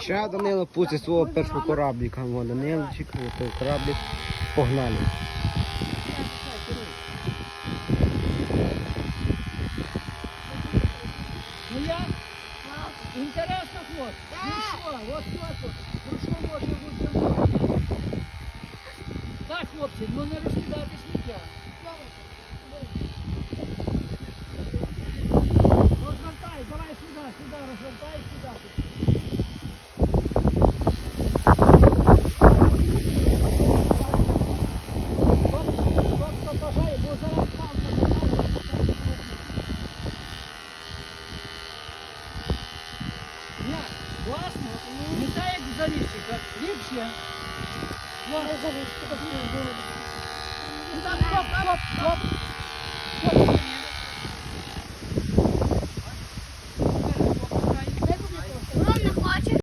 Ще Данило пустить свого першого корабліка. Вон Данилчик, той кораблік. Погнали. Ну? Інтересно, хлопці? Ну ну? Так, хлопці, ну не розкидати сміття. Розвертай, давай сюди, сюди, розвертай, сюди. Ні, класно, не так як в залівчиках, ліпше. Класно. так, хоп, хоп, стоп.